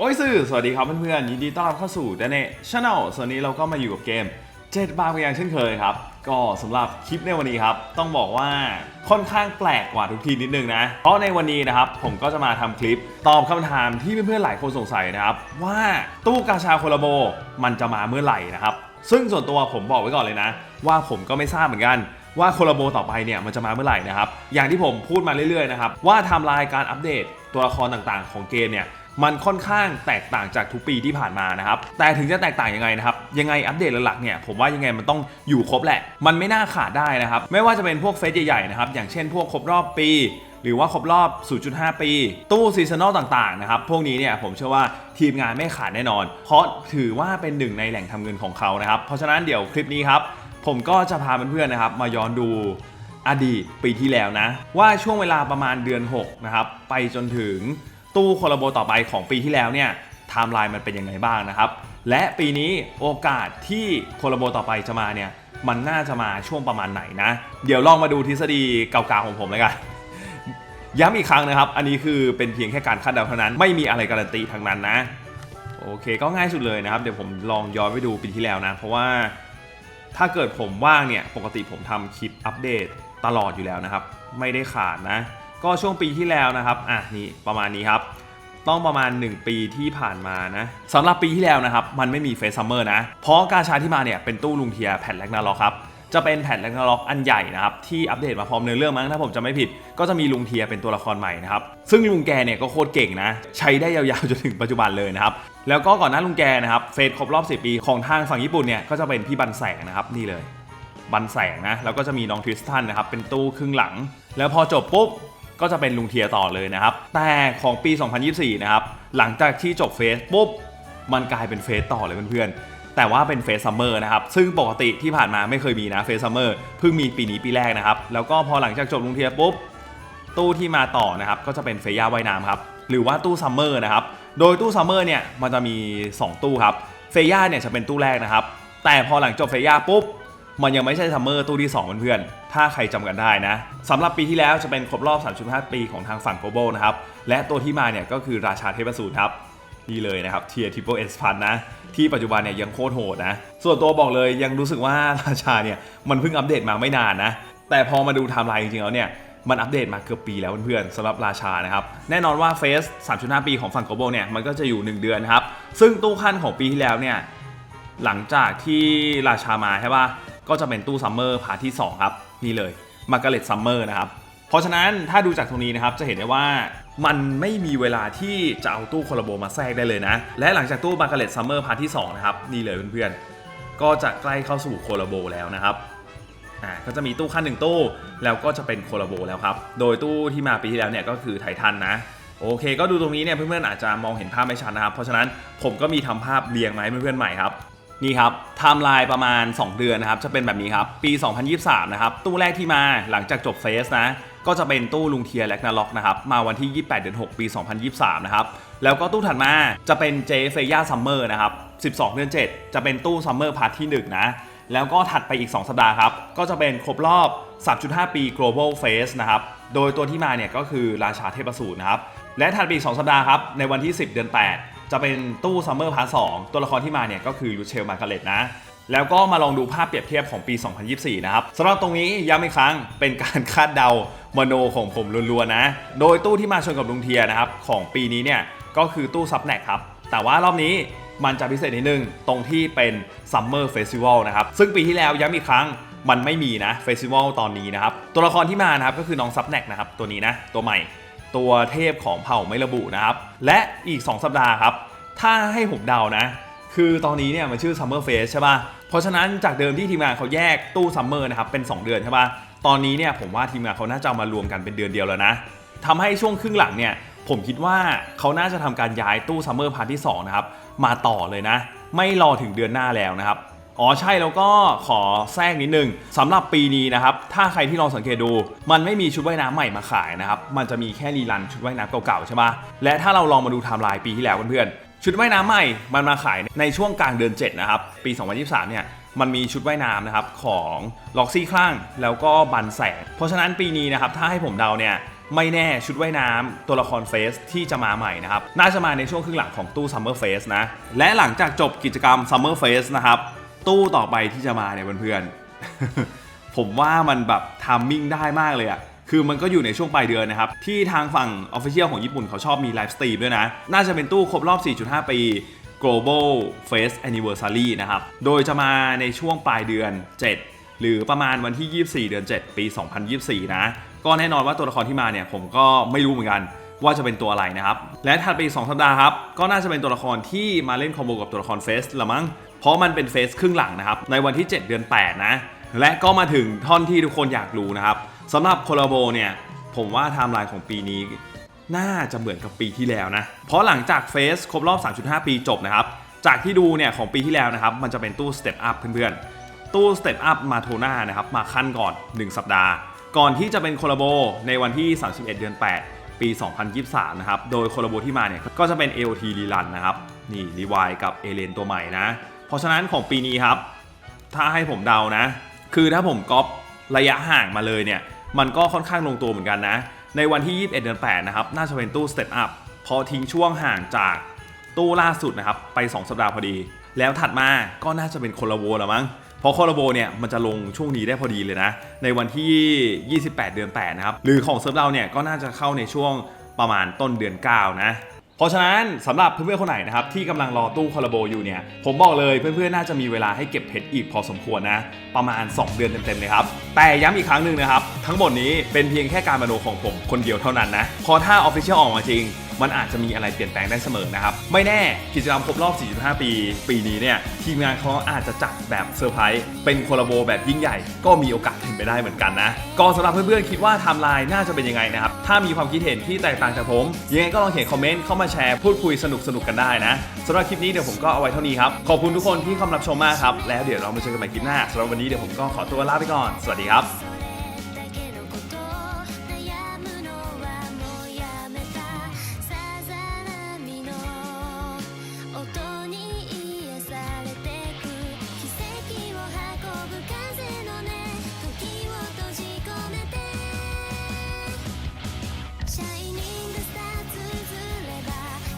โอ้ยสื่อ สวัสดีครับเพื่อนๆ ยินดีต้อนรับเข้าสู่เดนเน่ชาแนลส่วนนี้เราก็มาอยู่กับเกมเจ็ดบางอย่างเช่นเคยครับ ก็สำหรับคลิปในวันนี้ครับ ต้องบอกว่าค่อนข้างแปลกกว่าทุกทีนิดนึงนะ เพราะในวันนี้นะครับ ผมก็จะมาทำคลิปตอบคำถามที่เพื่อนๆหลายคนสงสัยนะครับ ว่าตู้กาชาโคลาโบมันจะมาเมื่อไหร่นะครับ ซึ่งส่วนตัวผมบอกไว้ก่อนเลยนะ ว่าผมก็ไม่ทราบเหมือนกันว่าโคลาโบต่อไปเนี่ยมันจะมาเมื่อไหร่นะครับ อย่างที่ผมพูดมาเรื่อยๆนะครับว่าทม์ไลน์การอัปเดตตัวละครต่างๆ ของเกมเนี่ย มันค่อนข้างแตกต่างจากทุกปีที่ผ่านมานะครับแต่ถึงจะแตกต่างยังไงนะครับยังไงอัปเดตหลักๆเนี่ยผมว่ายังไงมันต้องอยู่ครบแหละ มันไม่น่าขาดได้นะครับไม่ว่าจะเป็นพวกเฟสใหญ่ๆนะครับอย่างเช่นพวกครบรอบปีหรือว่าครบรอบ 0.5 ปี ตู้ซีซันอลต่าง ๆ นะครับ พวกนี้เนี่ยผมเชื่อว่าทีมงานไม่ขาดแน่นอน เพราะถือว่าเป็นหนึ่งในแหล่งทำเงินของเขานะครับ เพราะฉะนั้นเดี๋ยวคลิปนี้ครับ ผมก็จะพาเพื่อนๆนะครับ มาย้อนดูอดีตปีที่แล้วนะ ว่าช่วงเวลาประมาณเดือน 6 นะครับ ไปจนถึง ตู้โคลาโบต่อไปของปีที่แล้วเนี่ยไทม์ไลน์มันเป็นยังไงบ้างนะครับ และปีนี้โอกาสที่โคลาโบต่อไปจะมาเนี่ยมันน่าจะมาช่วงประมาณไหนนะ เดี๋ยวลองมาดูทฤษฎีเก่าๆของผมเลยกันย้ำอีกครั้งนะครับ อันนี้คือเป็นเพียงแค่การคาดเดาเท่านั้น ไม่มีอะไรการันตีทั้งนั้นนะ โอเคก็ง่ายสุดเลยนะครับ เดี๋ยวผมลองย้อนไปดูปีที่แล้วนะ เพราะว่าถ้าเกิดผมว่างเนี่ย ปกติผมทำคลิปอัปเดตตลอดอยู่แล้วนะครับ ไม่ได้ขาดนะ ก็ช่วงปีที่แล้วนะครับ อะนี่ประมาณนี้ครับ ต้องประมาณ 1 ปีที่ผ่านมานะสำหรับปีที่แล้วนะครับ มันไม่มีเฟสซัมเมอร์นะ เพราะกาชาที่มาเนี่ยเป็นตู้ลุงเทียแผ่นแรกนาล็อกครับ จะเป็นแผ่นแรกนาล็อกอันใหญ่นะครับ ที่อัปเดตมาพร้อมเนื้อเรื่องมั้งถ้าผมจะไม่ผิด ก็จะมีลุงเทียเป็นตัวละครใหม่นะครับ ซึ่งลุงแกเนี่ยก็โคตรเก่งนะ ใช้ได้ยาวๆจนถึงปัจจุบันเลยนะครับ แล้วก็ก่อนหน้าลุงแกนะครับ เฟสครบรอบ 10 ปีของทางฝั่งญี่ปุ่นเนี่ย ก็จะเป็นพี่บันแสงนะครับ นี่เลย บันแสงนะ แล้วก็จะมีน้องทริสตันนะครับ เป็นตู้ครึ่งหลัง แล้วพอจบปุ๊บ ก็จะเป็นลุงเทียต่อเลยนะครับ แต่ของปี 2024 นะครับ หลังจากที่จบเฟสปุ๊บ มันกลายเป็นเฟสต่อเลยเพื่อนๆ แต่ว่าเป็นเฟสซัมเมอร์นะครับ ซึ่งปกติที่ผ่านมาไม่เคยมีนะเฟสซัมเมอร์ เพิ่งมีปีนี้ปีแรกนะครับ แล้วก็พอหลังจากจบลุงเทียปุ๊บ ตู้ที่มาต่อนะครับ ก็จะเป็นเฟย่าว่ายน้ำครับ หรือว่าตู้ซัมเมอร์นะครับ โดยตู้ซัมเมอร์เนี่ย มันจะมี 2 ตู้ครับ เฟย่าเนี่ยจะเป็นตู้แรกนะครับ แต่พอหลังจบเฟย่าปุ๊บ มันยังไม่ใช่ซัมเมอร์ตู้ที่2เพื่อนๆถ้าใครจำกันได้นะสำหรับปีที่แล้วจะเป็นครบรอบ 3.5 ปีของทางฝั่งโกลบอลนะครับ และตัวที่มาเนี่ยก็คือราชาเทพสูตรครับนี่เลยนะครับเทียทิปเปิลเอสพันนะ ที่ปัจจุบันเนี่ยยังโคตรโหดนะ ส่วนตัวบอกเลยยังรู้สึกว่าราชาเนี่ยมันเพิ่งอัปเดตมาไม่นานนะ แต่พอมาดูไทม์ไลน์จริงๆแล้วเนี่ยมันอัปเดตมาเกือบปีแล้วเพื่อนๆสำหรับราชานะครับ แน่นอนว่าเฟส 3.5 ปีของฝั่งโกลบอลเนี่ยมันก็จะอยู่ 1 เดือนครับ ซึ่งตู้ขั้นของปีที่แล้วเนี่ยหลังจากที่ราชามาใช่ป่ะ ก็จะเป็นตู้ซัมเมอร์พาร์ทที่ 2 ครับ นี่เลยมาร์กาเร็ตซัมเมอร์นะครับเพราะฉะนั้นถ้าดูจากตรงนี้นะครับจะเห็นได้ว่ามันไม่มีเวลาที่จะเอาตู้โคลาโบมาแทรกได้เลยนะ และหลังจากตู้มาร์กาเร็ตซัมเมอร์พาร์ทที่ 2 นะครับ นี่เลยเพื่อนๆ ก็จะใกล้เข้าสู่โคลาโบแล้วนะครับอ่าก็จะมีตู้ขั้นหนึ่งตู้ แล้วก็จะเป็นโคลาโบแล้วครับ โดยตู้ที่มาปีที่แล้วเนี่ยก็คือไททันนะ โอเค ก็ดูตรงนี้เนี่ยเพื่อนๆอาจจะมองเห็นภาพไม่ชัดนะครับ เพราะฉะนั้นผมก็มีทำภาพเรียงมาให้เพื่อนๆใหม่ครับ นี่ครับไทม์ไลน์ประมาณ 2 เดือนนะครับ จะเป็นแบบนี้ครับ ปี 2023 นะครับ ตู้แรกที่มาหลังจากจบเฟสนะ ก็จะเป็นตู้ลุงเทียแลกนาล็อกนะครับ มาวันที่ 28 เดือน 6 ปี 2023 นะครับ แล้วก็ตู้ถัดมาจะเป็นเจเฟย่าซัมเมอร์นะครับ 12 เดือน 7 จะเป็นตู้ซัมเมอร์พาร์ทที่ 1 นะ แล้วก็ถัดไปอีก 2 สัปดาห์ครับ ก็จะเป็นครบรอบ 3.5 ปี global phase นะครับ โดยตัวที่มาเนี่ยก็คือราชาเทพสูตรนะครับ และถัดไปอีก 2 สัปดาห์ครับ ในวันที่ 10 เดือน 8 จะเป็นตู้ซัมเมอร์พาร์ท2ตัวละครที่มาเนี่ยก็คือลูเชลมาร์กาเร็ตนะ แล้วก็มาลองดูภาพเปรียบเทียบของปี 2024 นะครับสำหรับตรงนี้ย้ำอีกครั้งเป็นการคาดเดามโนของผมล้วนๆนะ โดยตู้ที่มาชนกับลุงเทียนะครับของปีนี้เนี่ยก็คือตู้ซับแนกครับ แต่ว่ารอบนี้มันจะพิเศษนิดนึง ตรงที่เป็น Summer Festival นะครับ ซึ่งปีที่แล้วย้ำอีกครั้งมันไม่มีนะเฟสติวัลตอนนี้นะครับ ตัวละครที่มานะครับก็คือน้องซับแนกนะครับตัวนี้นะตัวใหม่ ตัวเทพของเผ่าไม่ระบุนะครับ และอีก 2 สัปดาห์ครับ ถ้าให้ผมเดานะ คือตอนนี้เนี่ยมันชื่อ Summer Face ใช่ป่ะ เพราะฉะนั้นจากเดิมที่ทีมงานเขาแยกตู้ Summer นะครับเป็น 2 เดือนใช่ป่ะ ตอนนี้เนี่ยผมว่าทีมงานเขาน่าจะามารวมกันเป็นเดือนเดียวแล้วนะทำให้ช่วงครึ่งหลังเนี่ยผมคิดว่าเขาน่าจะทำการย้ายตู้ซัมเมอร์พาร์ทที่2นะครับมาต่อเลยนะ ไม่รอถึงเดือนหน้าแล้วนะครับ อ๋อใช่แล้วก็ขอแทรกนิดนึงสำหรับปีนี้นะครับ ถ้าใครที่ลองสังเกตดู มันไม่มีชุดว่ายน้ำใหม่มาขายนะครับ มันจะมีแค่รีรันชุดว่ายน้ำเก่าๆใช่ปะและถ้าเราลองมาดูไทม์ไลน์ปีที่แล้วเพื่อนๆชุดว่ายน้ำใหม่มันมาขายในช่วงกลางเดือน 7 นะครับ ปี 2023 เนี่ยมันมีชุดว่ายน้ำนะครับของล็อกซี่คลั่งแล้วก็บันแสงเพราะฉะนั้นปีนี้นะครับถ้าให้ผมเดาเนี่ยไม่แน่ชุดว่ายน้ำตัวละครเฟสที่จะมาใหม่นะครับ น่าจะมาในช่วงครึ่งหลังของตู้ Summer Face นะ และหลังจากจบกิจกรรม Summer Face นะครับ ตู้ต่อไปที่จะมาเนี่ยเพื่อนๆ ผมว่ามันแบบทามมิ่งได้มากเลยอะคือมันก็อยู่ในช่วงปลายเดือนนะครับ ที่ทางฝั่ง Official ของญี่ปุ่นเขาชอบมีไลฟ์สตรีมด้วยนะ น่าจะเป็นตู้ครบรอบ 4.5 ปี Global Face Anniversary นะครับ โดยจะมาในช่วงปลายเดือน 7 หรือประมาณวันที่ 24 เดือน 7 ปี 2024 นะ ก็แน่นอนว่าตัวละครที่มาเนี่ยผมก็ไม่รู้เหมือนกัน ว่าจะเป็นตัวอะไรนะครับ และถัดไปอีก2สัปดาห์ครับ ก็น่าจะเป็นตัวละครที่มาเล่นคอมโบกับตัวละครเฟสละมั้ง เพราะมันเป็นเฟสครึ่งหลังนะครับ ในวันที่ 7 เดือน 8 นะ และก็มาถึงท่อนที่ทุกคนอยากรู้นะครับสำหรับโคลาโบเนี่ย ผมว่าไทม์ไลน์ของปีนี้ น่าจะเหมือนกับปีที่แล้วนะ เพราะหลังจากเฟสครบรอบ 3.5 ปีจบนะครับ จากที่ดูเนี่ยของปีที่แล้วนะครับ มันจะเป็นตู้สเต็ปอัพเพื่อนๆ ตู้สเต็ปอัพมาโทน่านะครับ มาขั้นก่อน 1 สัปดาห์ ก่อนที่จะเป็นโคลาโบในวันที่ 31 เดือน 8 ปี 2023 นะครับ โดยโคลาโบที่มาเนี่ยก็จะเป็น AOT รีลันนะครับ นี่รีวายกับเอเลนตัวใหม่นะ เพราะฉะนั้นของปีนี้ครับ ถ้าให้ผมเดานะ คือถ้าผมก๊อประยะห่างมาเลยเนี่ย มันก็ค่อนข้างลงตัวเหมือนกันนะ ในวันที่ 21 เดือน 8 นะครับ น่าจะเป็นตู้ Step Up พอทิ้งช่วงห่างจากตู้ล่าสุดนะครับ ไป 2 สัปดาห์พอดี แล้วถัดมาก็น่าจะเป็นโคลาโบละมั้ง เพราะโคลาโบเนี่ยมันจะลงช่วงนี้ได้พอดีเลยนะ ในวันที่ 28 เดือน 8 นะครับ หรือของเซิร์ฟเราเนี่ยก็น่าจะเข้าในช่วงประมาณต้นเดือน 9 นะเพราะฉะนั้นสำหรับเพื่อนๆคนไหนนะครับที่กำลังรอตู้คอลลาโบอยู่เนี่ยผมบอกเลยเพื่อนๆน่าจะมีเวลาให้เก็บเพชรอีกพอสมควรนะประมาณ 2 เดือนเต็มๆเลยครับแต่ย้ำอีกครั้งหนึ่งนะครับ ทั้งหมดนี้เป็นเพียงแค่การมโนของผมคนเดียวเท่านั้นนะพอถ้าออฟฟิเชียลออกมาจริง มันอาจจะมีอะไรเปลี่ยนแปลงได้เสมอนะครับ ไม่แน่กิจกรรมครบรอบ 45 ปี ปีนี้เนี่ยทีมงานเขาอาจจะจัดแบบเซอร์ไพรส์เป็นโคลลาโบแบบยิ่งใหญ่ ก็มีโอกาสเป็นไปได้เหมือนกันนะ ก็สำหรับเพื่อนๆคิดว่าไทม์ไลน์น่าจะเป็นยังไงนะครับ ถ้ามีความคิดเห็นที่แตกต่างจากผม ยังไงก็ลองเขียนคอมเมนต์เข้ามาแชร์พูดคุยสนุกๆกันได้นะสำหรับคลิปนี้เดี๋ยวผมก็เอาไว้เท่านี้ครับขอบคุณทุกคนที่เข้ามารับชมมากครับแล้วเดี๋ยวเรามาเจอกันใหม่คลิปหน้าสำหรับวันนี้เดี๋ยวผมก็ขอตัวลาไปก่อนสวัสดีครับ